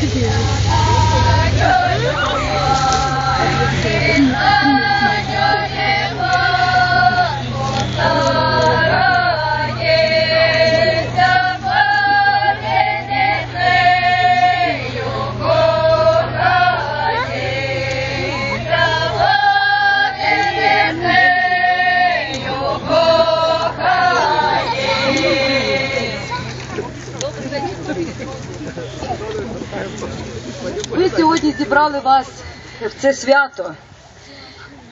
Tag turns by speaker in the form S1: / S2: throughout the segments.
S1: here. Зібрали вас в це свято.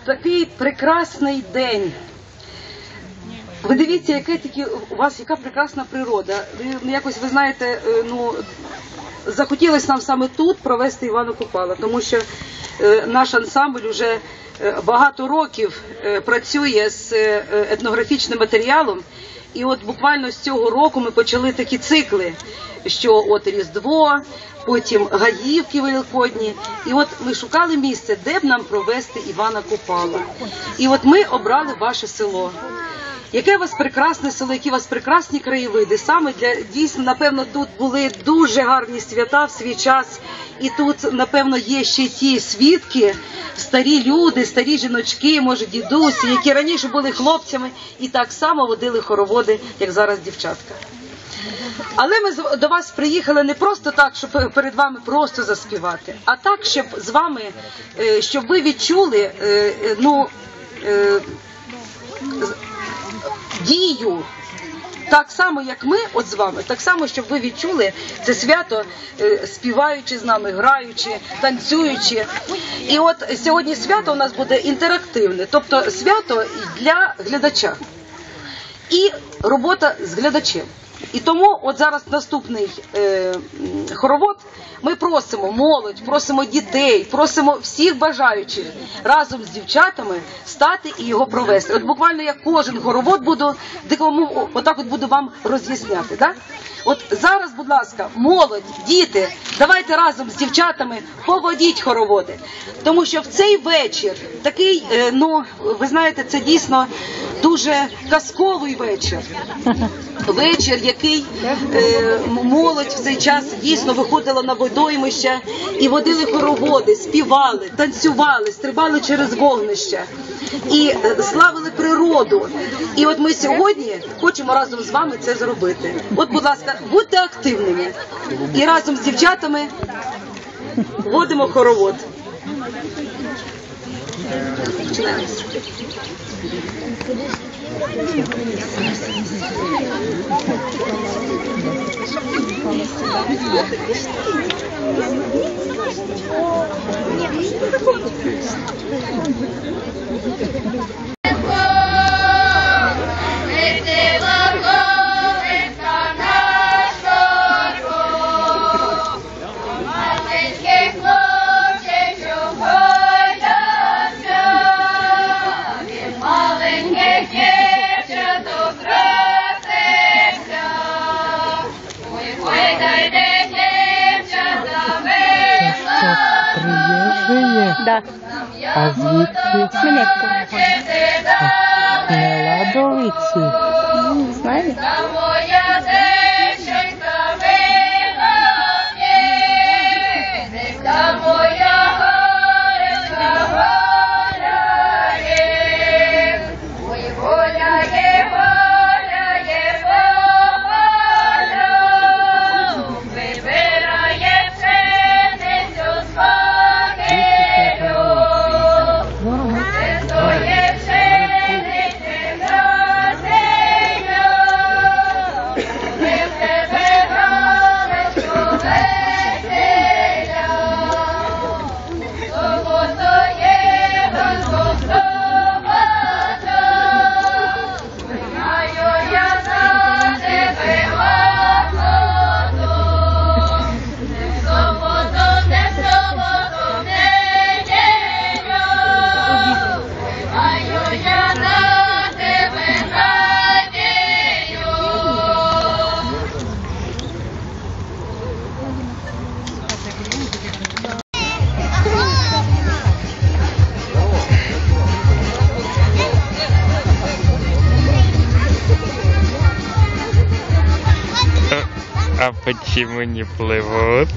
S1: Такий прекрасний день. Ви дивіться, яке тільки у вас яка прекрасна природа. Ви ну, якось ви знаєте, е, ну захотілося нам саме тут провести Івана Купала, тому що е, наш ансамбль вже е, багато років працює з етнографічним матеріалом. І от буквально з цього року ми почали такі цикли, що от Різдво, потім Гаївки Великодні. І от ми шукали місце, де б нам провести Івана Купала. І от ми обрали ваше село. Яке у вас прекрасне село, які у вас прекрасні краєвиди. Саме для дійсно, напевно, тут були дуже гарні свята в свій час, і тут, напевно, є ще ті свідки, старі люди, старі жіночки, може, дідусі, які раніше були хлопцями і так само водили хороводи, як зараз дівчатка. Але ми до вас приїхали не просто так, щоб перед вами просто заспівати, а так, щоб з вами, е, щоб ви відчули, е, ну. е, дію. Так само, як ми, от з вами, так само, щоб ви відчули це свято, співаючи з нами, граючи, танцюючи. І от сьогодні свято у нас буде інтерактивне, тобто свято для глядача і робота з глядачем. І тому, от зараз наступний е, хоровод. Ми просимо молодь, просимо дітей, просимо всіх бажаючих разом з дівчатами стати і його провести. От буквально я кожен хоровод буду дикому отак от буду вам роз'ясняти. Да? От зараз, будь ласка, молодь, діти, давайте разом з дівчатами поводіть хороводи. Тому що в цей вечір такий, е, ну ви знаєте, це дійсно дуже казковий вечір. Вечір, який е, молодь в цей час дійсно виходила на водоймища і водили хороводи, співали, танцювали, стрибали через вогнища і е, славили природу. І от ми сьогодні хочемо разом з вами це зробити. От, будь ласка, будьте активними і разом з дівчатами водимо хоровод.
S2: Да,
S3: А звідки?
S2: Хмельницьку.
S3: Не ладовиці.
S2: Знаю.
S4: А почему не плывут?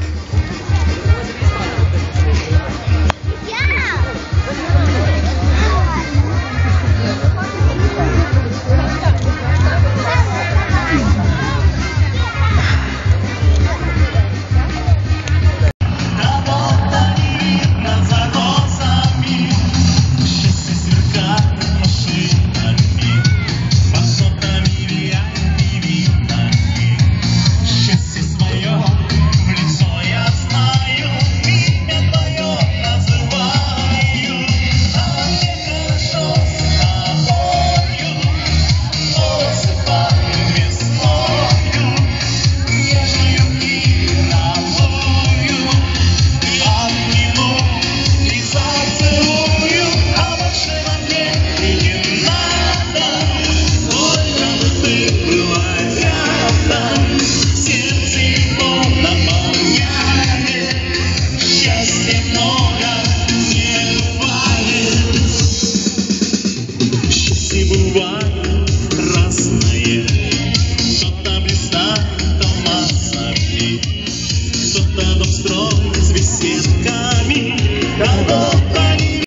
S4: Easy.